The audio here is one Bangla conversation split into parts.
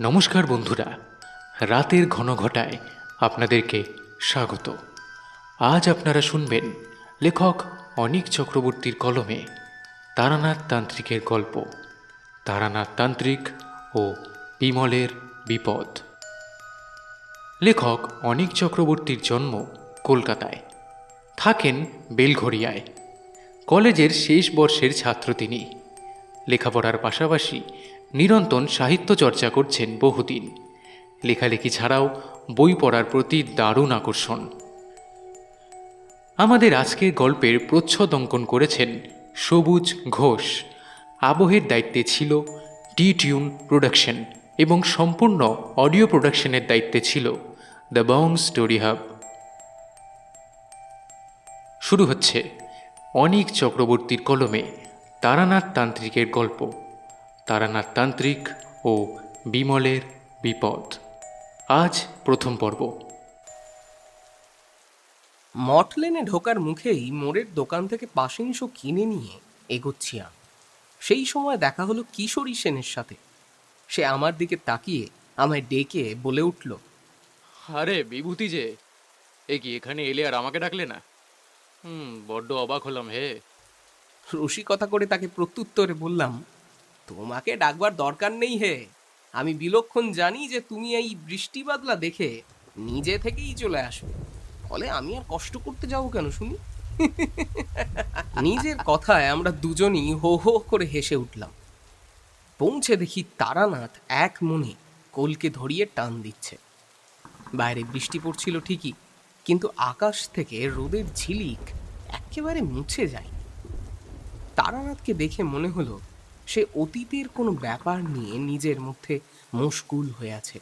নমস্কার বন্ধুরা। রাতের ঘন ঘটায় আপনাদেরকে স্বাগত। আজ আপনারা শুনবেন লেখক অনিক চক্রবর্তীর কলমে তারানাথ তান্ত্রিকের গল্প। তারানাথ তান্ত্রিক ও বিমলের বিপদ। লেখক অনিক চক্রবর্তীর জন্ম কলকাতায়। থাকেন বেলঘরিয়ায় কলেজের শেষ বর্ষের ছাত্র তিনি। লেখাপড়ার পাশাপাশি নিরন্তন সাহিত্য চর্চা করছেন বহুদিন। লেখালেখি ছাড়াও বই পড়ার প্রতি দারুণ আকর্ষণ। আমাদের আজকের গল্পের প্রচ্ছদ অঙ্কন করেছেন সবুজ ঘোষ। আবহের দায়িত্বে ছিল ডি টিউন প্রোডাকশন এবং সম্পূর্ণ অডিও প্রোডাকশনের দায়িত্বে ছিল দ্য বং স্টোরি হাব। শুরু হচ্ছে অনিক চক্রবর্তীর কলমে তারানাথ তান্ত্রিকের গল্প। তারানাথ তান্ত্রিক ও বিমলের বিপদ। আজ প্রথম পর্ব। মটলেনে ঢোকার মুখেই মোড়ের দোকান থেকে পাশিংশ কিনে নিয়ে এগোচ্ছি আমি। সেই সময় দেখা হলো কিশোরী সেনের সাথে। সে আমার দিকে তাকিয়ে আমায় ডেকে বলে উঠল আরে বিভূতি যে এ কি এখানে এলে আর আমাকে ডাকলে না? হুম বড্ড অবাক হলাম হে। রসিকতা করে তাকে প্রত্যুত্তরে বললাম তোমাকে ডাকবার দরকার নেই হে। আমি বিলক্ষণ জানি যে তুমি এই বৃষ্টি বাদলা দেখে নিজে থেকেই চলে আসবে ফলে আমি আর কষ্ট করতে যাব কেন, শুনি? নিজের কথায় আমরা দুজনই হো হো করে হেসে উঠলাম। পৌঁছে দেখি তারানাথ এক মনে কোলকে ধরিয়ে টান দিচ্ছে। বাইরে বৃষ্টি পড়ছিল ঠিকই, কিন্তু আকাশ থেকে রোদের ঝিলিক একেবারে মুছে যায় তারানাথকে দেখে মনে হলো সে অতীতের কোনো ব্যাপার নিয়ে নিজের মধ্যে মুশকুল হয়ে আছে।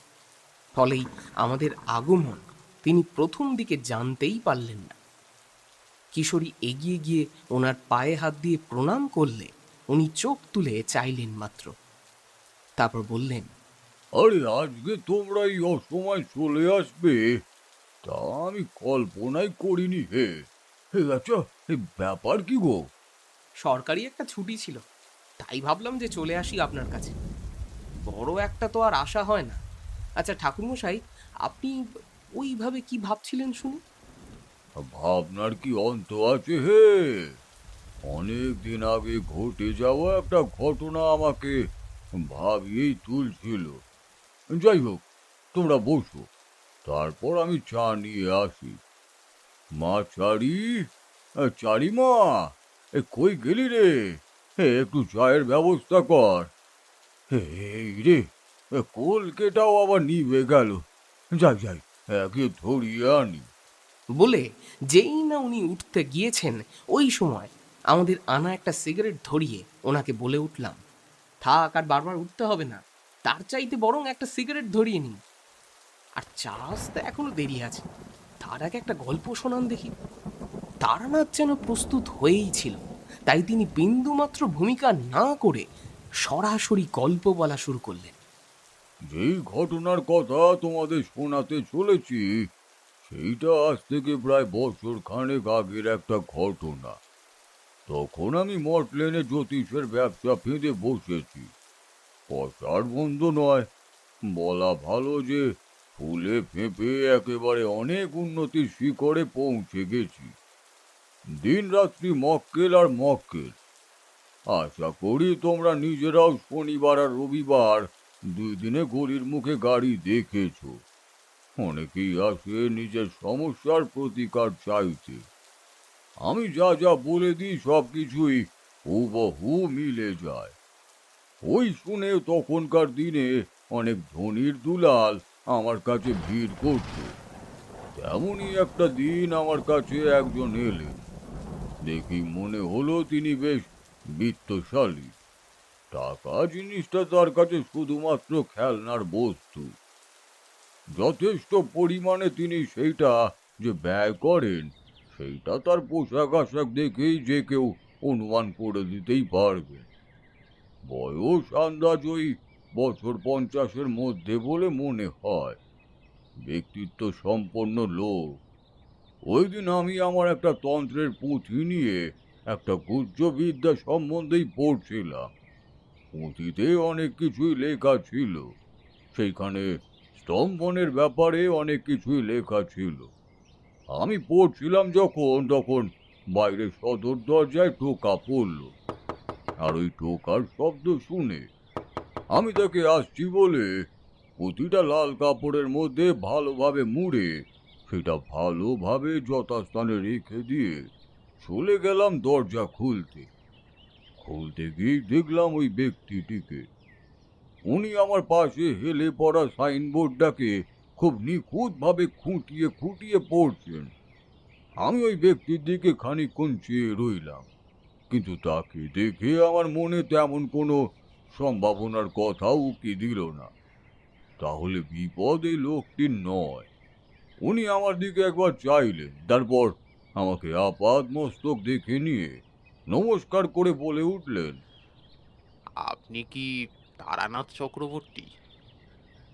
ফলেই আমাদের আগমন তিনি প্রথম দিকে জানতেই পারলেন না। কিশোরী এগিয়ে গিয়ে ওনার পায়ে হাত দিয়ে প্রণাম করলে উনি চোখ তুলে চাইলেন মাত্র। তারপর বললেন আরে আজকে তোমরা এই অসময় চলে আসবে? তা আমি কল্পনাই করিনি হে। আচ্ছা ব্যাপার কি গো? সরকারি একটা ছুটি ছিল। তাই ভাবলাম যে চলে আসি আপনার কাছে। বড় একটা তো আর আশা হয় না। আচ্ছা ঠাকুরমশাই, আপনি ওইভাবে কি ভাবছিলেন শুনি ভাবনার কি অন্ত আছে হে? অনেক দিন আগে ঘটে যাওয়া একটা ঘটনা আমাকে ভাবিয়েই তুলছিল। যাই হোক, তোমরা বসো, তারপর আমি চা নিয়ে আসি। মা চারি চারি মা এ কই গেলি রে? একটু চায়ের ব্যবস্থা কর। এই রে কলকেটাও আবার নিভে গেল। যাই যাই, একে ধরিয়ে আনি। বলে যেই না উনি উঠতে গিয়েছেন, ওই সময় আমাদের আনা একটা সিগারেট ধরিয়ে ওনাকে বলে উঠলাম, থাক, আর বারবার উঠতে হবে না। তার চাইতে বরং একটা সিগারেট ধরিয়ে নিন। আর চা আসতে এখনও দেরি আছে। তার আগে একটা গল্প শোনান দেখি। তারানাথ যেন প্রস্তুত হয়েই ছিল। তাই তিনি বিন্দুমাত্র ভূমিকা না করে সরাসরি গল্প বলা শুরু করলেন। যেই ঘটনার কথা তোমাদের শোনাতে চলেছি, সেইটা আজ থেকে প্রায় বছর খানেক আগের একটা ঘটনা। তখন আমি মটলেনে জ্যোতিষের ব্যবসা ফেঁদে বসেছি। পয়সার বন্ধ নয়, বলা ভালো যে ফুলে ফেঁপে একেবারে অনেক উন্নতির শিখরে পৌঁছে গেছি। দিন রাত্রি মক্কেল আর মক্কেল। আশা করি তোমরা নিজেরাও শনিবার আর রবিবার দুই দিনে গলির মুখে গাড়ি দেখেছ। অনেকেই আসে নিজের সমস্যার প্রতিকার চাইতে। আমি যা যা বলে দিই সব কিছুই হুবহু মিলে যায়। ওই শুনে তখনকার দিনে অনেক ধনির দুলাল আমার কাছে ভিড় করতো। তেমনই একটা দিন আমার কাছে একজন এলেন। দেখি মনে হলো তিনি বেশ বিত্তশালী। টাকা জিনিসটা তার কাছে শুধুমাত্র খেলনার বস্তু। যথেষ্ট পরিমাণে তিনি সেইটা যে ব্যয় করেন, সেইটা তার পোশাক আশাক দেখেই যে কেউ অনুমান করে দিতেই পারবে। বয়স আন্দাজ ওই বছর পঞ্চাশের মধ্যে বলে মনে হয়। ব্যক্তিত্ব সম্পন্ন লোক। ওই দিন আমি আমার একটা তন্ত্রের পুঁথি নিয়ে একটা গুজ্জবিদ্যা সম্বন্ধেই পড়ছিলাম। পুঁথিতে অনেক কিছুই লেখা ছিল। সেইখানে স্তম্ভনের ব্যাপারে অনেক কিছুই লেখা ছিল। আমি পড়ছিলাম যখন, তখন বাইরে সদর দরজায় টোকা পড়ল। আর ওই টোকার শব্দ শুনে আমি তাকে আসছি বলে পুঁথিটা লাল কাপড়ের মধ্যে ভালোভাবে মুড়ে সেটা ভালোভাবে যথাস্থানে রেখে দিয়ে চলে গেলাম দরজা খুলতে। খুলতে গিয়ে দেখলাম ওই ব্যক্তিটিকে। উনি আমার পাশে হেলে পড়া সাইনবোর্ডটাকে খুব নিখুঁতভাবে খুঁটিয়ে খুঁটিয়ে পড়ছেন। আমি ওই ব্যক্তির দিকে খানিকক্ষণ চেয়ে রইলাম, কিন্তু তাকে দেখে আমার মনে তেমন কোনো সম্ভাবনার কথাও উকি দিল না। তাহলে বিপদ এই লোকটির নয়। উনি আমার দিকে একবার চাইলেন তারপর আমাকে আপাদ মস্তক দেখে নিয়ে নমস্কার করে বলে উঠলেন। আপনি কি তারানাথ চক্রবর্তী?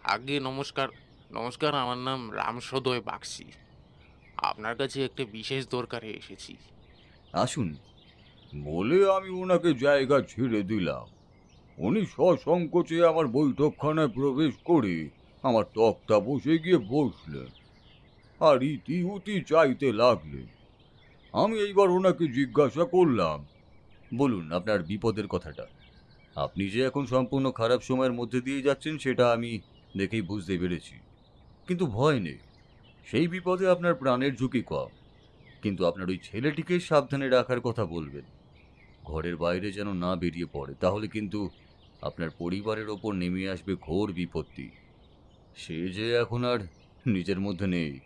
আগে নমস্কার নমস্কার আমার নাম রামসদয় বাগসি আপনার কাছে একটা বিশেষ দরকারে এসেছি। আসুন বলে আমি ওনাকে জায়গা ছেড়ে দিলাম। উনি সসংকোচে আমার বৈঠকখানায় প্রবেশ করে আমার তক্তা বসে গিয়ে বসলেন। আর ইতি উতি চাইতে লাগলেন আমি এইবার ওনাকে জিজ্ঞাসা করলাম, বলুন আপনার বিপদের কথাটা। আপনি যে এখন সম্পূর্ণ খারাপ সময়ের মধ্যে দিয়ে যাচ্ছেন, সেটা আমি দেখেই বুঝতে পেরেছি। কিন্তু ভয় নেই। সেই বিপদে আপনার প্রাণের ঝুঁকি কম। কিন্তু আপনার ওই ছেলেটিকে সাবধানে রাখার কথা বলবেন। ঘরের বাইরে যেন না বেরিয়ে পড়ে, তাহলে কিন্তু আপনার পরিবারের ওপর নেমে আসবে ঘোর বিপত্তি। সে যে এখন আর নিজের মধ্যে নেই।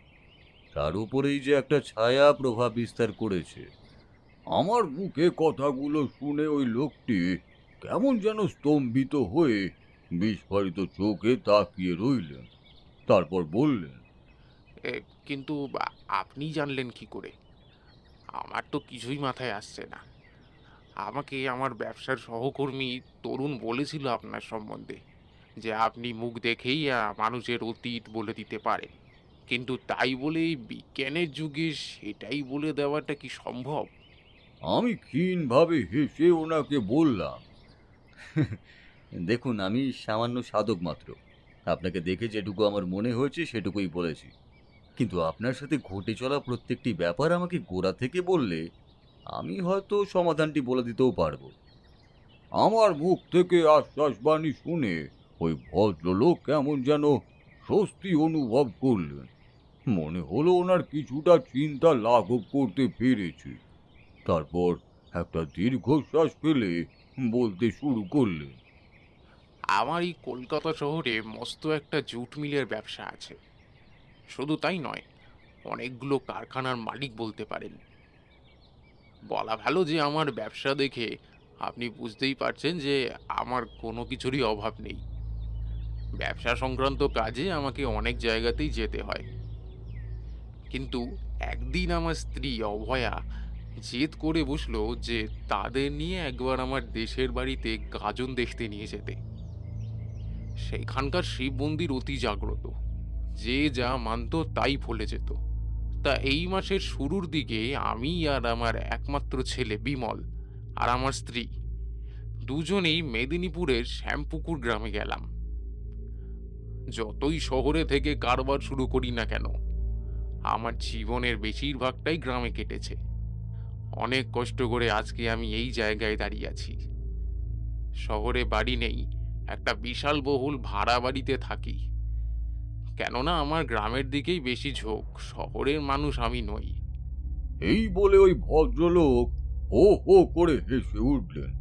তার উপরেই যে একটা ছায়া প্রভাব বিস্তার করেছে। আমার মুখে কথাগুলো শুনে ওই লোকটি কেমন যেন স্তম্ভিত হয়ে বিস্ফারিত চোখে তাকিয়ে রইলেন তারপর বললেন এ, কিন্তু আপনি জানলেন কি করে? আমার তো কিছুই মাথায় আসছে না। আমাকে আমার ব্যবসার সহকর্মী তরুণ বলেছিল আপনার সম্বন্ধে যে আপনি মুখ দেখেই মানুষের অতীত বলে দিতে পারেন। কিন্তু তাই বলে এই বিজ্ঞানের যুগে সেটাই বলে দেওয়াটা কি সম্ভব? আমি ক্ষীণভাবে হেসে ওনাকে বললাম। দেখুন, আমি সামান্য সাধক মাত্র। আপনাকে দেখে যেটুকু আমার মনে হয়েছে, সেটুকুই বলেছি। কিন্তু আপনার সাথে ঘটে চলা প্রত্যেকটি ব্যাপার আমাকে গোড়া থেকে বললে, আমি হয়তো সমাধানটি বলে দিতেও পারব। আমার মুখ থেকে আশ্বাসবাণী শুনে ওই ভদ্রলোক কেমন যেন স্বস্তি অনুভব করলেন। মনে হলো ওনার কিছুটা চিন্তা লাঘব করতে পেরেছে। তারপর একটা দীর্ঘশ্বাস ফেলে বলতে শুরু করলেন, আমার এই কলকাতা শহরে মস্ত একটা জুট মিলের ব্যবসা আছে। শুধু তাই নয়, অনেকগুলো কারখানার মালিক বলতে পারেন। বলা ভালো যে আমার ব্যবসা দেখে আপনি বুঝতেই পারছেন যে আমার কোনো কিছুরই অভাব নেই। ব্যবসা সংক্রান্ত কাজে আমাকে অনেক জায়গাতেই যেতে হয়। কিন্তু একদিন আমার স্ত্রী অভয়া জেদ করে বসল যে তাদের নিয়ে একবার আমার দেশের বাড়িতে গাজন দেখতে নিয়ে যেতে। সেখানকার শিব মন্দির অতি জাগ্রত। যে যা মানত তাই ফলে যেত। তা এই মাসের শুরুর দিকে আমি আর আমার একমাত্র ছেলে বিমল আর আমার স্ত্রী দুজনেই মেদিনীপুরের শ্যামপুকুর গ্রামে গেলাম। যতই শহরে থেকে কারবার শুরু করি না কেন আমার জীবনের বেশিরভাগটাই গ্রামে কেটেছে। অনেক কষ্ট করে আজকে আমি এই জায়গায় দাঁড়িয়ে আছি। শহরে বাড়ি নেই, একটা বিশাল বহুল ভাড়া বাড়িতে থাকি। কেননা আমার গ্রামের দিকেই বেশি ঝোঁক, শহরের মানুষ আমি নই। এই বলে ওই ভদ্রলোক হো হো করে হেসে উঠলেন।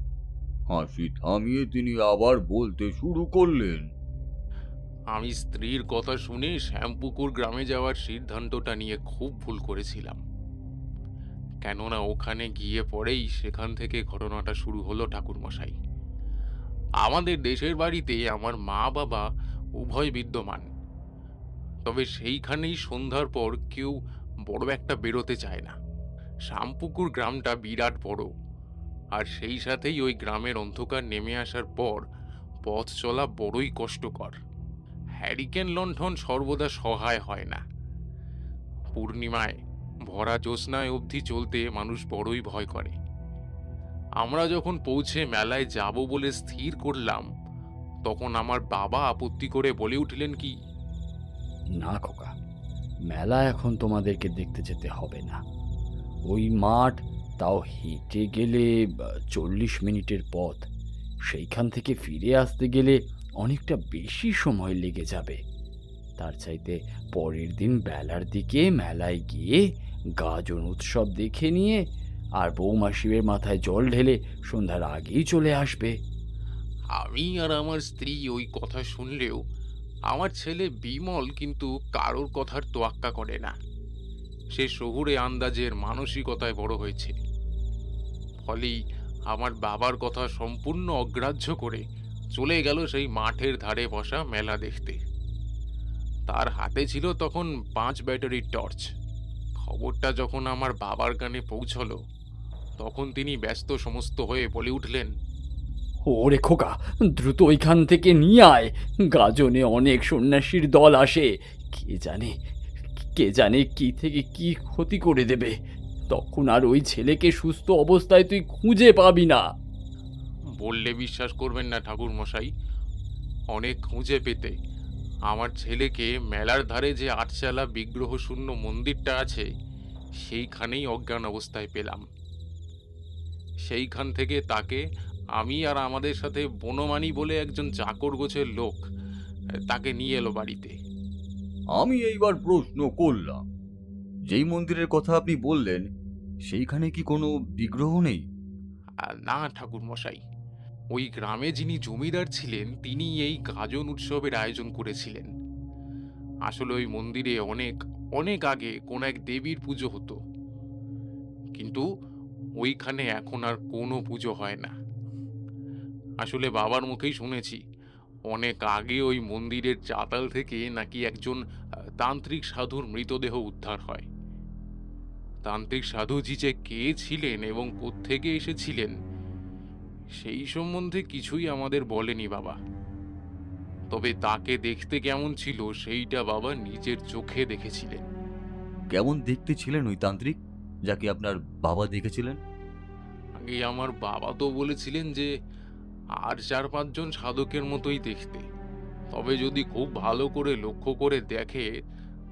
হাসি থামিয়ে তিনি আবার বলতে শুরু করলেন। আমি স্ত্রীর কথা শুনে শ্যামপুকুর গ্রামে যাওয়ার সিদ্ধান্তটা নিয়ে খুব ভুল করেছিলাম। কেননা ওখানে গিয়ে পরেই সেখান থেকে ঘটনাটা শুরু হলো ঠাকুরমশাই। আমাদের দেশের বাড়িতে আমার মা বাবা উভয় বিদ্যমান। তবে সেইখানেই সন্ধ্যার পর কেউ বড় একটা বেরোতে চায় না। শ্যামপুকুর গ্রামটা বিরাট বড়। আর সেই সাথেই ওই গ্রামের অন্ধকার নেমে আসার পর পথ চলা বড়ই কষ্টকর। হ্যারিকেন লণ্ঠন সর্বদা সহায় হয় না। পূর্ণিমায় ভরা জ্যোৎস্নায় অবধি চলতে মানুষ বড়ই ভয় করে। আমরা যখন পৌঁছে মেলায় যাব বলে স্থির করলাম, তখন আমার বাবা আপত্তি করে বলে উঠলেন কি, না খোকা, মেলা এখন তোমাদেরকে দেখতে যেতে হবে না। ওই মাঠ, তাও হেঁটে গেলে চল্লিশ মিনিটের পথ। সেইখান থেকে ফিরে আসতে গেলে অনেকটা বেশি সময় লেগে যাবে। তার চাইতে পরের দিন বেলার দিকে মেলায় গিয়ে গাজন উৎসব দেখে নিয়ে আর বৌমা শিবের মাথায় জল ঢেলে সন্ধ্যার আগেই চলে আসবে। আমি আর আমার স্ত্রী ওই কথা শুনলেও আমার ছেলে বিমল কিন্তু কারোর কথার তোয়াক্কা করে না। সে শহুরে আন্দাজের মানসিকতায় বড় হয়েছে। ফলেই আমার বাবার কথা সম্পূর্ণ অগ্রাহ্য করে চলে গেল সেই মাঠের ধারে বসা মেলা দেখতে। তার হাতে ছিল তখন পাঁচ ব্যাটারির টর্চ। খবরটা যখন আমার বাবার কানে পৌঁছলো, তখন তিনি ব্যস্ত সমস্ত হয়ে বলে উঠলেন, ওরে খোকা, দ্রুত ওইখান থেকে নিয়ে আয়। গাজনে অনেক সন্ন্যাসীর দল আসে। কে জানে কে জানে কি থেকে কি ক্ষতি করে দেবে। তখন আর ওই ছেলেকে সুস্থ অবস্থায় তুই খুঁজে পাবি না। বললে বিশ্বাস করবেন না ঠাকুর মশাই অনেক খুঁজে পেতে। আমার ছেলেকে মেলার ধারে যে আটচালা বিগ্রহ শূন্য মন্দিরটা আছে সেইখানেই অজ্ঞান অবস্থায় পেলাম। সেইখান থেকে তাকে আমি আর আমাদের সাথে বনমানি বলে একজন চাকর গোছের লোক তাকে নিয়ে এলো বাড়িতে। আমি এইবার প্রশ্ন করলাম যেই মন্দিরের কথা আপনি বললেন সেইখানে কি কোনো বিগ্রহ নেই? না ঠাকুর মশাই ওই গ্রামে যিনি জমিদার ছিলেন তিনি এই গাজন উৎসবের আয়োজন করেছিলেন। আসলে ওই মন্দিরে অনেক অনেক আগে কোন এক দেবীর পুজো হতো। কিন্তু ওইখানে এখন আর কোনো পুজো হয় না। আসলে বাবার মুখেই শুনেছি, অনেক আগে ওই মন্দিরের চাতাল থেকে নাকি একজন তান্ত্রিক সাধুর মৃতদেহ উদ্ধার হয়। তান্ত্রিক সাধুজি যে কে ছিলেন এবং কোত্থেকে এসেছিলেন সেই সম্বন্ধে কিছুই আমাদের বলেনি বাবা। তবে তাকে দেখতে কেমন ছিল সেইটা বাবা নিজের চোখে দেখেছিলেন। কেমন দেখতে ছিলেন ওই তান্ত্রিক যাকে আপনার বাবা দেখেছিলেন? আগে আমার বাবা তো বলেছিলেন যে আর চার পাঁচজন সাধকের মতোই দেখতে। তবে যদি খুব ভালো করে লক্ষ্য করে দেখে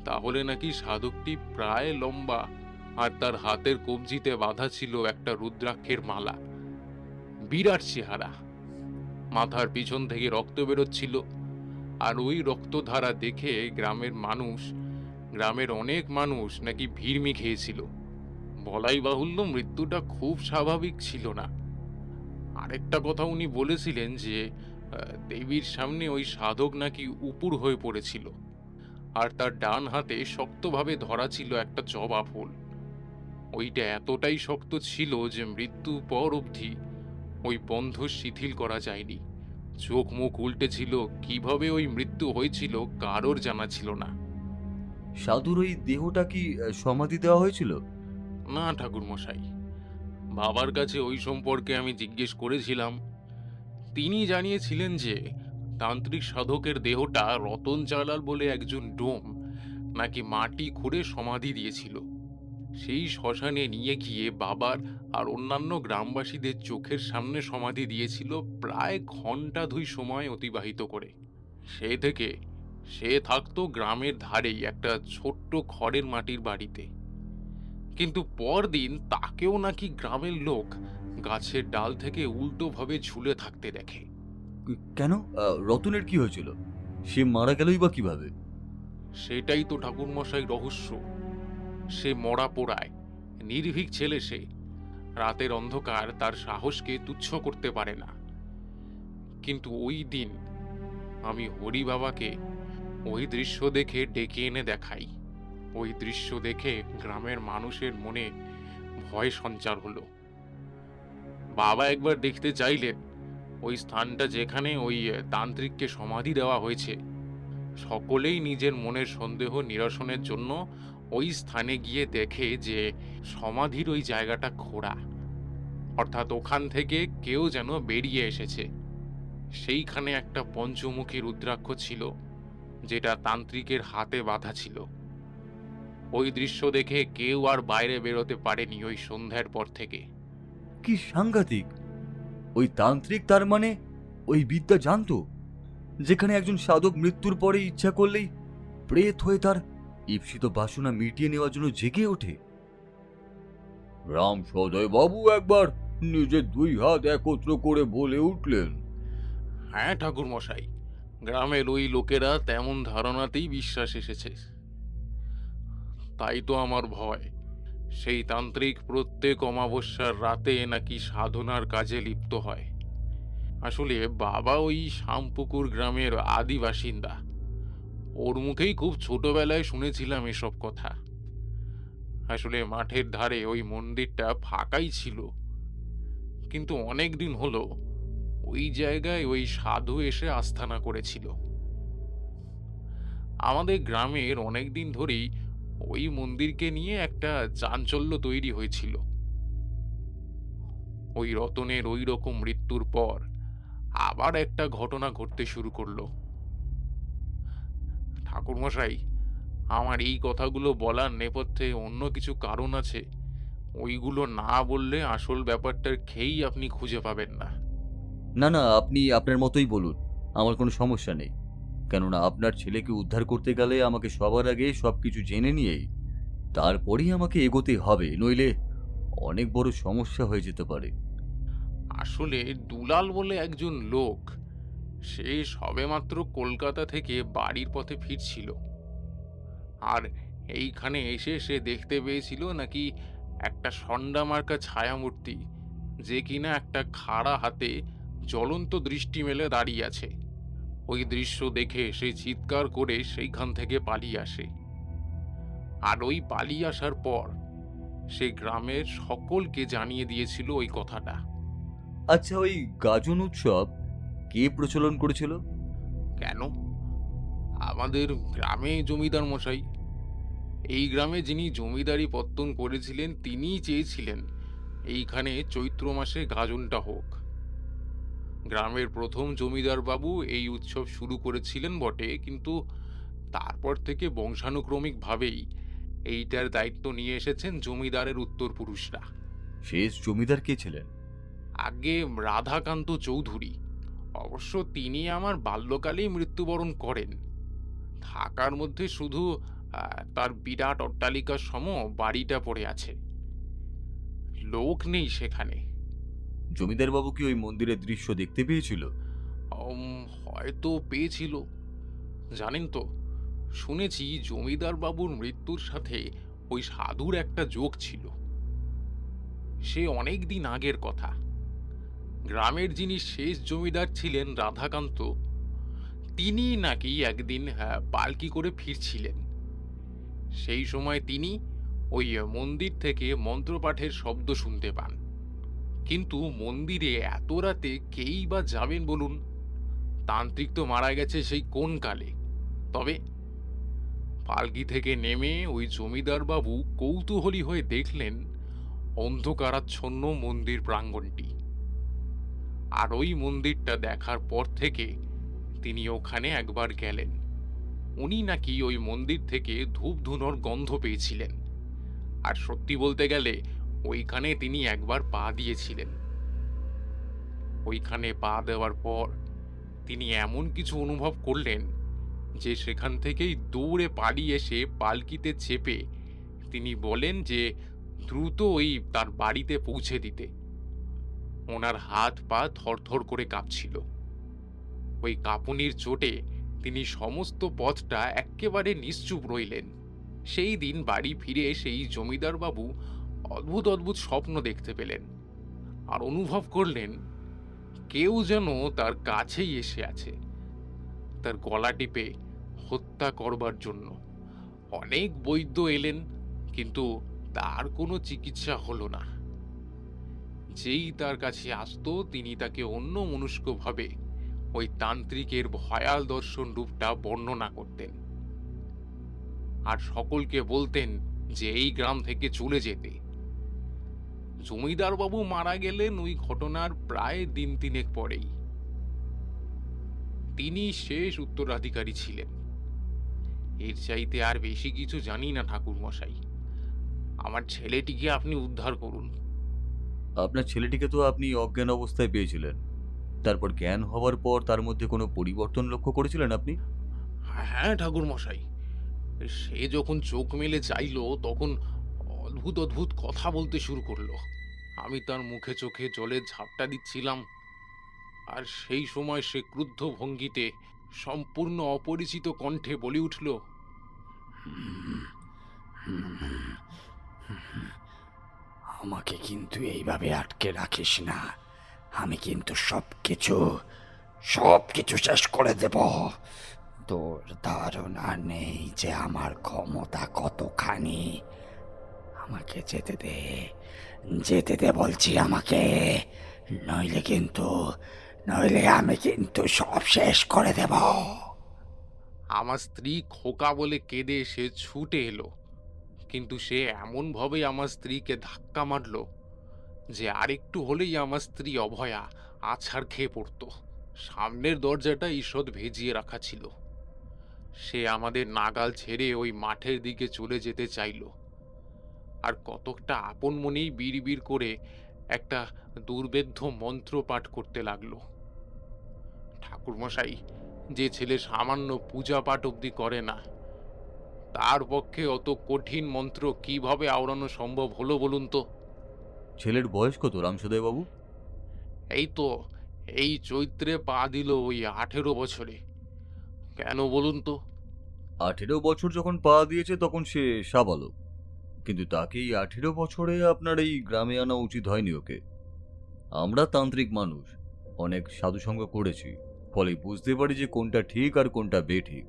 তাহলে নাকি সাধকটি প্রায় লম্বা আর তার হাতের কবজিতে বাঁধা ছিল একটা রুদ্রাক্ষের মালা। বিরাট চেহারা। মাথার পিছন থেকে রক্ত বেরোচ্ছিল। আর ওই রক্তধারা দেখে গ্রামের মানুষ, গ্রামের অনেক মানুষ নাকি ভিড়মি খেয়েছিল। বলাই বাহুল্য মৃত্যুটা খুব স্বাভাবিক ছিল না। আরেকটা কথা উনি বলেছিলেন যে দেবীর সামনে ওই সাধক নাকি উপুর হয়ে পড়েছিল। আর তার ডান হাতে শক্তভাবে ধরা ছিল একটা জবা ফুল। ওইটা এতটাই শক্ত ছিল যে মৃত্যু পর অবধি ওই বন্ধ শিথিল করা যায়নি। চোখ মুখ উল্টেছিল কীভাবে ওই মৃত্যু হয়েছিল কারোর জানা ছিল না। সাধুর ওই দেহটা কি সমাধি দেওয়া হয়েছিল? না ঠাকুর মশাই বাবার কাছে ওই সম্পর্কে আমি জিজ্ঞেস করেছিলাম। তিনি জানিয়েছিলেন যে তান্ত্রিক সাধকের দেহটা রতন চালাল বলে একজন ডোম নাকি মাটি খুঁড়ে সমাধি দিয়েছিল। সেই শ্মশানে নিয়ে গিয়ে বাবার আর অন্যান্য গ্রামবাসীদের চোখের সামনে সমাধি দিয়েছিল প্রায় ঘণ্টা দুই সময় অতিবাহিত করে। সে থেকে সে থাকতো গ্রামের ধারেই একটা ছোট্ট খড়ের মাটির বাড়িতে। কিন্তু পরদিন তাকেও নাকি গ্রামের লোক গাছের ডাল থেকে উল্টোভাবে ঝুলে থাকতে দেখে। কেন? রতনের কি হয়েছিল? সে মারা গেলই বা কীভাবে? সেটাই তো ঠাকুরমশাই রহস্য। সে মরা পোড়ায়, নির্ভীক ছেলে সে। রাতের অন্ধকার তার সাহসকে তুচ্ছ করতে পারে না। কিন্তু ওই দিন আমি হরি বাবাকে ওই দৃশ্য দেখে ডেকে এনে দেখাই। ওই দৃশ্য দেখে গ্রামের মানুষের মনে ভয় সঞ্চার হলো। বাবা একবার দেখতে চাইলেন, ওই স্থানটা যেখানে ওই তান্ত্রিককে সমাধি দেওয়া হয়েছে। সকলেই নিজের মনের সন্দেহ নিরসনের জন্য ওই স্থানে গিয়ে দেখে যে সমাধির ওই জায়গাটা খোঁড়া অর্থাৎ ওখান থেকে কেউ যেন বেরিয়ে এসেছে। সেইখানে একটা পঞ্চমুখী রুদ্রাক্ষ ছিল, যেটা তান্ত্রিকের হাতে বাঁধা ছিল। ওই দৃশ্য দেখে কেউ আর বাইরে বেরোতে পারেনি ওই সন্ধ্যার পর থেকে। কি সাংঘাতিক! ওই তান্ত্রিক তার মানে ওই বিদ্যা জানতো, যেখানে একজন সাধক মৃত্যুর পরে ইচ্ছা করলেই প্রেত হয়ে তার ঈপ্সিত বাসনা মিটিয়ে নেওয়ার জন্য জেগে ওঠে। রাম বাবু একবার নিজের দুই হাত একত্র করে বলে উঠলেন হ্যাঁ ঠাকুর মশাই গ্রামের ওই লোকেরা তেমন ধারণাতেই বিশ্বাস এসেছে। তাই তো আমার ভয়, সেই তান্ত্রিক প্রত্যেক অমাবস্যার রাতে নাকি সাধনার কাজে লিপ্ত হয়। আসলে বাবা ওই শামপুকুর গ্রামের আদি বাসিন্দা ওর মুখেই খুব ছোটবেলায় শুনেছিলাম এসব কথা। আসলে মাঠের ধারে ওই মন্দিরটা ফাঁকাই ছিল। কিন্তু অনেক দিন হলো ওই জায়গায় ওই সাধু এসে আস্থানা করেছিল। আমাদের গ্রামের অনেক দিন ধরেই ওই মন্দিরকে নিয়ে একটা চাঞ্চল্য তৈরি হয়েছিল। ওই রতনের ওই রকম মৃত্যুর পর আবার একটা ঘটনা ঘটতে শুরু করল। ঠাকুরমশাই আমার এই কথাগুলো বলার নেপথ্যে অন্য কিছু কারণ আছে। ওইগুলো না বললে আসল ব্যাপারটার খেয়েই আপনি খুঁজে পাবেন না। না না আপনি আপনার মতোই বলুন আমার কোনো সমস্যা নেই। কেননা আপনার ছেলেকে উদ্ধার করতে গেলে আমাকে সবার আগে সব কিছু জেনে নিয়েই তারপরেই আমাকে এগোতে হবে নইলে অনেক বড় সমস্যা হয়ে যেতে পারে। আসলে দুলাল বলে একজন লোক সে সবেমাত্র কলকাতা থেকে বাড়ির পথে ফিরছিল। আর এইখানে এসে সে দেখতে পেয়েছিল নাকি একটা সন্ডা মার্কা ছায়ামূর্তি, যে কিনা একটা খাড়া হাতে জ্বলন্ত দৃষ্টি মেলে দাঁড়িয়ে আছে। ওই দৃশ্য দেখে সে চিৎকার করে সেইখান থেকে পালিয়ে আসে। আর ওই পালিয়ে আসার পর সে গ্রামের সকলকে জানিয়ে দিয়েছিল ওই কথাটা। আচ্ছা ওই গাজন উৎসব কে প্রচলন করেছিল? কেন? আমাদের গ্রামে জমিদার মশাই। এই গ্রামে যিনি জমিদারি পত্তন করেছিলেন তিনিই চেয়েছিলেন এইখানে চৈত্র মাসে গাজনটা হোক। গ্রামের প্রথম জমিদার বাবু এই উৎসব শুরু করেছিলেন বটে কিন্তু তারপর থেকে বংশানুক্রমিকভাবেই এইটার দায়িত্ব নিয়ে এসেছেন জমিদারের উত্তরপুরুষরা। শেষ জমিদার কে ছিলেন? আগে রাধাকান্ত চৌধুরী। অবশ্য তিনি আমার বাল্যকালেই মৃত্যুবরণ করেন। থাকার মধ্যে শুধু তার বিরাট অট্টালিকার সম বাড়িটা পড়ে আছে। লোক নেই সেখানে। জমিদার বাবু কি ওই মন্দিরের দৃশ্য দেখতে পেয়েছিল? হয়তো পেয়েছিল। জানেন তো শুনেছি জমিদার বাবুর মৃত্যুর সাথে ওই সাধুর একটা যোগ ছিল। সে অনেক দিন আগের কথা। গ্রামের যিনি শেষ জমিদার ছিলেন রাধাকান্ত তিনি নাকি একদিন হ্যাঁ, পালকি করে ফিরছিলেন। সেই সময় তিনি ওই মন্দির থেকে মন্ত্রপাঠের শব্দ শুনতে পান। কিন্তু মন্দিরে এত রাতে কেই বা যাবেন বলুন? তান্ত্রিক তো মারা গেছে সেই কোন কালে? তবে পালকি থেকে নেমে ওই জমিদার বাবু কৌতূহলী হয়ে দেখলেন অন্ধকারাচ্ছন্ন মন্দির প্রাঙ্গণটি আর ওই মন্দিরটা দেখার পর থেকে তিনি ওখানে একবার গেলেন। উনি নাকি ওই মন্দির থেকে ধূপ ধুনোর গন্ধ পেয়েছিলেন। আর সত্যি বলতে গেলে, ওইখানে তিনি একবার পা দিয়েছিলেন। ওইখানে পা দেওয়ার পর তিনি এমন কিছু অনুভব করলেন যে সেখান থেকেই দৌড়ে পালিয়ে এসে পালকিতে চেপে তিনি বলেন যে, দ্রুত ওই তার বাড়িতে পৌঁছে দিতে। ওনার হাত পা থরথর করে কাঁপছিল। ওই কাঁপুনির চোটে তিনি সমস্ত পথটা এক্কেবারে নিশ্চুপ রইলেন। সেই দিন বাড়ি ফিরে সেই জমিদার বাবু অদ্ভুত অদ্ভুত স্বপ্ন দেখতে পেলেন আর অনুভব করলেন, কেউ যেন তার কাছেই এসে আছে, তার গলা টিপে হত্যা করবার জন্য। অনেক বৈদ্য এলেন, কিন্তু তার কোনো চিকিৎসা হলো না। যেই তার কাছে আসতো, তিনি তাকে অন্য মনুষ্কভাবে ওই তান্ত্রিকের ভয়াল দর্শন রূপটা বর্ণনা করতেন। আর সকলকে বলতেন যে এই গ্রাম থেকে চলে যেতে। জমিদার বাবু মারা গেলেন ওই ঘটনার প্রায় দিন তিনেক পরেই। তিনি শেষ উত্তরাধিকারী ছিলেন। এর চাইতে আর বেশি কিছু জানি না ঠাকুর মশাই আমার ছেলেটিকে আপনি উদ্ধার করুন। আপনার ছেলেটিকে তো আপনি অজ্ঞান অবস্থায় পেয়েছিলেন। তারপর জ্ঞান হওয়ার পর তার মধ্যে কোনো পরিবর্তন লক্ষ্য করেছিলেন আপনি? হ্যাঁ ঠাকুর মশাই সে যখন চোখ মেলে চাইলো, তখন অদ্ভুত অদ্ভুত কথা বলতে শুরু করল। আমি তার মুখে চোখে জলের ঝাপটা দিচ্ছিলাম। আর সেই সময় সে ক্রুদ্ধ ভঙ্গিতে সম্পূর্ণ অপরিচিত কণ্ঠে বলে উঠল আমাকে কিন্তু এইভাবে আটকে রাখিস না। আমি কিন্তু সব কিছু সব কিছু শেষ করে দেব। তোর ধারণা নেই যে আমার ক্ষমতা কতখানি। আমাকে যেতে দে যেতে দে বলছি আমাকে। নইলে কিন্তু, নইলে আমি কিন্তু সব শেষ করে দেব। আমার স্ত্রী খোকা বলে কেঁদে সে ছুটে এলো। কিন্তু সে এমনভাবে আমার স্ত্রীকে ধাক্কা মারলো যে আরেকটু হলেই আমার স্ত্রী অভয়া আছাড় খেয়ে পড়তো। সামনের দরজাটা ঈষৎ ভেজিয়ে রাখা ছিল। সে আমাদের নাগাল ছেড়ে ওই মাঠের দিকে চলে যেতে চাইলো। আর কতকটা আপন মনেই বিড় করে একটা দুর্বেদ্য মন্ত্র পাঠ করতে লাগল। ঠাকুরমশাই, যে ছেলে সামান্য পূজা পাঠ অবধি করে না তার পক্ষে অত কঠিন মন্ত্র কীভাবে আওড়ানো সম্ভব হলো বলুন তো? ছেলের বয়স কত রামসুদয় বাবু এই তো এই চৈত্রে পা দিল ওই আঠেরো বছরে। কেন বলুন তো? আঠেরো বছর যখন পা দিয়েছে তখন সে সাবালক। কিন্তু তাকে এই আঠেরো বছরে আপনার এই গ্রামে আনা উচিত হয়নি ওকে। আমরা তান্ত্রিক মানুষ অনেক সাধুসঙ্গ করেছি ফলে বুঝতে পারি যে কোনটা ঠিক আর কোনটা বেঠিক।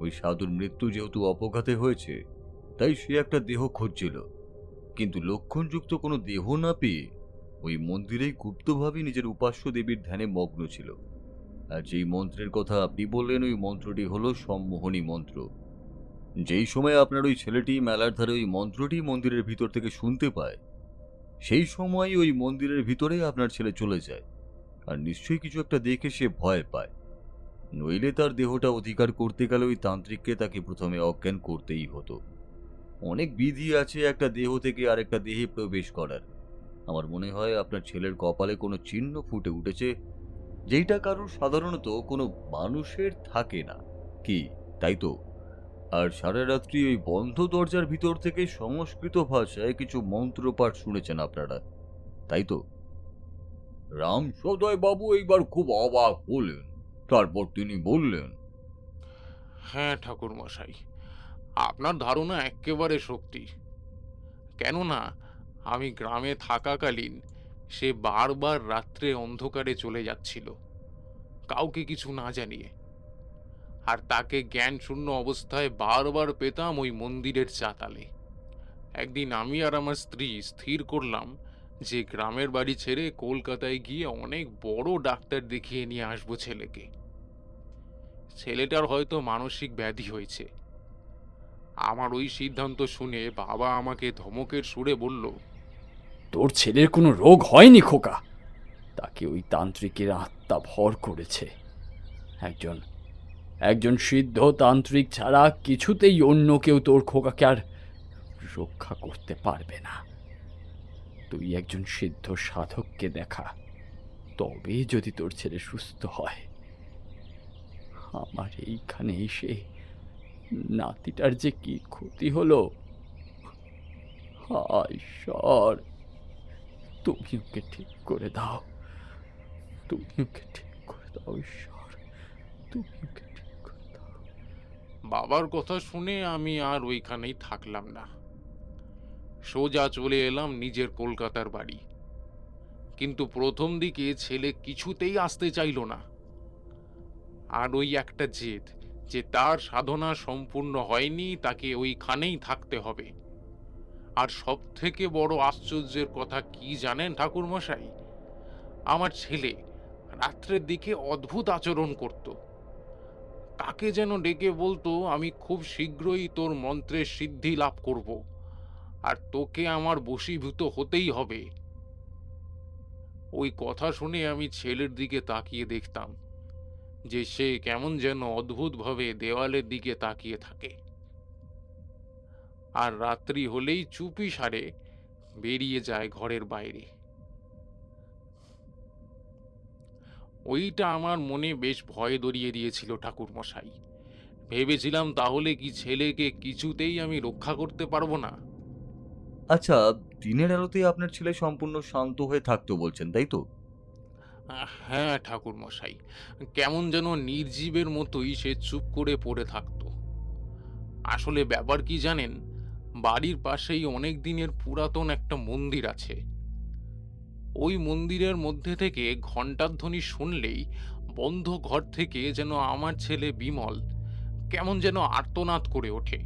ওই সাধুর মৃত্যু যেহেতু অপঘাতে হয়েছে, তাই সে একটা দেহ খুঁজছিল। কিন্তু লক্ষণযুক্ত কোনো দেহ না পেয়ে ওই মন্দিরেই গুপ্তভাবে নিজের উপাস্য দেবীর ধ্যানে মগ্ন ছিল। আর যেই মন্ত্রের কথা আপনি বললেন, ওই মন্ত্রটি হলো সম্মোহনী মন্ত্র। যেই সময় আপনার ওই ছেলেটি মেলার ধারে ওই মন্ত্রটি মন্দিরের ভিতর থেকে শুনতে পায়, সেই সময় ওই মন্দিরের ভিতরে আপনার ছেলে চলে যায়। আর নিশ্চয়ই কিছু একটা দেখে সে ভয় পায়। নইলে তার দেহটা অধিকার করতে গেলে ওই তান্ত্রিককে তাকে প্রথমে অজ্ঞান করতেই হতো। অনেক বিধি আছে একটা দেহ থেকে আরেকটা দেহে প্রবেশ করার। আমার মনে হয় আপনার ছেলের কপালে কোনো চিহ্ন ফুটে উঠেছে, যেইটা কারোর সাধারণত কোনো মানুষের থাকে না। কি, তাই তো? আর সারা রাত্রি ওই বন্ধ দরজার ভিতর থেকে সংস্কৃত ভাষায় কিছু মন্ত্রপাঠ শুনেছেন আপনারা, তাই তো? রাম সদয় বাবু এইবার খুব অবাক হলেন। তারপর তিনি বললেন হ্যাঁ ঠাকুর মশাই আপনার ধারণা একেবারে সত্যি। কেননা, আমি গ্রামে থাকাকালীন সে বারবার রাত্রে অন্ধকারে চলে যাচ্ছিল, কাউকে কিছু না জানিয়ে। আর তাকে জ্ঞান শূন্য অবস্থায় বারবার পেতাম ওই মন্দিরের চাতালে। একদিন আমি আর আমার স্ত্রী স্থির করলাম যে গ্রামের বাড়ি ছেড়ে কলকাতায় গিয়ে অনেক বড় ডাক্তার দেখিয়ে নিয়ে আসব ছেলেকে। ছেলেটার হয়তো মানসিক ব্যাধি হয়েছে। আমার ওই সিদ্ধান্ত শুনে বাবা আমাকে ধমকের সুরে বলল, তোর ছেলের কোনো রোগ হয়নি, খোকা? তাকে ওই তান্ত্রিকের আত্মা ভর করেছে। একজন একজন সিদ্ধ তান্ত্রিক ছাড়া কিছুতেই অন্য কেউ তোর খোকাকে আর রক্ষা করতে পারবে না। তুই একজন সিদ্ধ সাধককে দেখা, তবে যদি তোর ছেলে সুস্থ হয় আমার এইখানে এসে নাতিটার যে কি ক্ষতি হলো? ঈশ্বর! তুমি ওকে ঠিক করে দাও। তুমি ওকে ঠিক করে দাও, ঈশ্বর। তুমি ওকে ঠিক করে দাও। বাবার কথা শুনে আমি আর ওইখানেই থাকলাম না। সোজা চলে এলাম নিজের কলকাতার বাড়ি। কিন্তু প্রথম দিকে ছেলে কিছুতেই আসতে চাইলো না। আর ওই একটা জেদ যে তার সাধনা সম্পূর্ণ হয়নি, তাকে ওইখানেই থাকতে হবে। আর সব থেকে বড় আশ্চর্যের কথা কি জানেন ঠাকুর মশাই আমার ছেলে রাত্রের দিকে অদ্ভুত আচরণ করত। কাকে যেন ডেকে বলতো, আমি খুব শীঘ্রই তোর মন্ত্রের সিদ্ধি লাভ করব, আর তোকে আমার বশীভূত হতেই হবে। ওই কথা শুনে আমি ছেলের দিকে তাকিয়ে দেখতাম। যে সে কেমন যেন অদ্ভুতভাবে দেওয়ালের দিকে তাকিয়ে থাকে। আর রাত্রি হলেই চুপি সারে বেরিয়ে যায় ঘরের বাইরে। ওইটা আমার মনে বেশ ভয় দরিয়ে দিয়েছিল ঠাকুর মশাই ভেবেছিলাম তাহলে কি ছেলেকে কিছুতেই আমি রক্ষা করতে পারব না। আচ্ছা দিনের আলোতে আপনার ছেলে সম্পূর্ণ শান্ত হয়ে থাকতো বলছেন, তাই তো? হ্যাঁ ঠাকুর মশাই কেমন যেন নির্জীবের মতোই সে চুপ করে পড়ে থাকতো। আসলে ব্যাপার কি জানেন, বাড়ির পাশেই অনেক দিনের পুরাতন একটা মন্দির আছে। ওই মন্দিরের মধ্যে থেকে ঘণ্টার ধ্বনি শুনলেই বন্ধ ঘর থেকে যেন আমার ছেলে বিমল কেমন যেন আর্তনাদ করে ওঠে।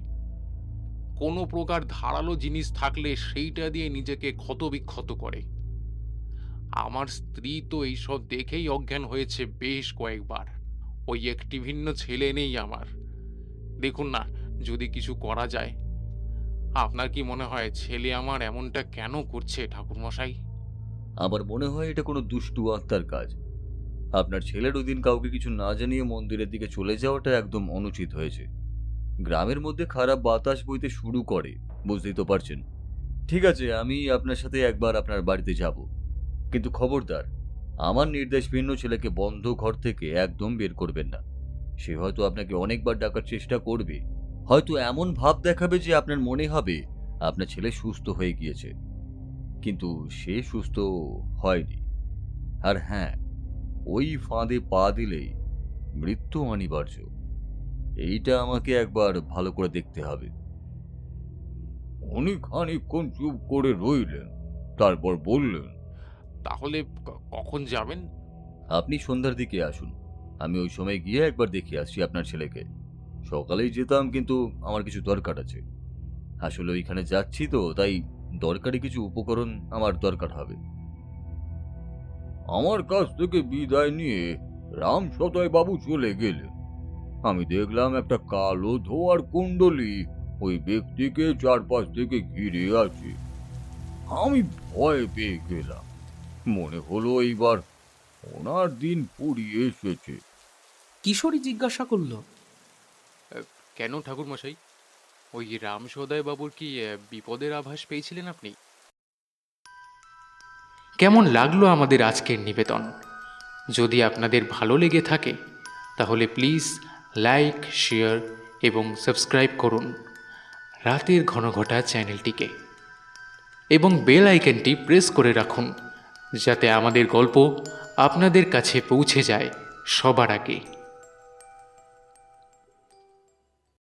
কোনো প্রকার ধারালো জিনিস থাকলে সেইটা দিয়ে নিজেকে ক্ষতবিক্ষত করে। আমার স্ত্রী তো এইসব দেখেই অজ্ঞান হয়েছে বেশ কয়েকবার। ওই একটি ভিন্ন ছেলে নেই আমার। দেখুন না, যদি কিছু করা যায়। আপনার কি মনে হয় ছেলে আমার এমনটা কেন করছে, ঠাকুরমশাই? আমার মনে হয় এটা কোনো দুষ্টু আত্মার কাজ। আপনার ছেলের ওই দিন কাউকে কিছু না জানিয়ে মন্দিরের দিকে চলে যাওয়াটা একদম অনুচিত হয়েছে। গ্রামের মধ্যে খারাপ বাতাস বইতে শুরু করে, বুঝতেই তো পারছেন। ঠিক আছে, আমি আপনার সাথে একবার আপনার বাড়িতে যাব। কিন্তু খবরদার, আমার নির্দেশ ভিন্ন ছেলেকে বন্ধ ঘর থেকে একদম বের করবেন না। সে হয়তো আপনাকে অনেকবার ডাকার চেষ্টা করবে। হয়তো এমন ভাব দেখাবে যে আপনার মনে হবে আপনার ছেলে সুস্থ হয়ে গিয়েছে। কিন্তু সে সুস্থ হয়নি। আর হ্যাঁ ওই ফাঁদে পা দিলেই মৃত্যু অনিবার্য। এইটা আমাকে একবার ভালো করে দেখতে হবে। উনি খানিকক্ষণ চুপ করে রইলেন, তারপর বললেন তাহলে কখন যাবেন? আপনি সন্ধ্যার দিকে আসুন। আমি ওই সময় গিয়ে একবার দেখে আসছি আপনার ছেলেকে। সকালেই যেতাম কিন্তু আমার কিছু দরকার আছে। আসলে ওইখানে যাচ্ছি তো, তাই দরকারি কিছু উপকরণ আমার দরকার হবে। আমার কাছ থেকে বিদায় নিয়ে রাম সদয় বাবু চলে গেলেন। আমি দেখলাম একটা কালো ধোয়ার কুণ্ডলি ওই ব্যক্তিকে চারপাশ থেকে ঘিরে আছে। আমি ভয় পেয়ে গেলাম। মনে হলো এইবার ওনার দিন ফুরিয়ে এসেছে। কিশোরী জিজ্ঞাসা করল কেন ঠাকুরমশাই? ওই রামসোদয় বাবুর কি বিপদের আভাস পেয়েছিলেন আপনি? কেমন লাগল আমাদের আজকের নিবেদন? যদি আপনাদের ভালো লেগে থাকে তাহলে প্লিজ লাইক শেয়ার এবং সাবস্ক্রাইব করুন রাতের ঘনঘটা চ্যানেলটিকে। এবং বেল আইকনটি প্রেস করে রাখুন। যাতে আমাদের গল্প আপনাদের কাছে পৌঁছে যায় সবার আগে।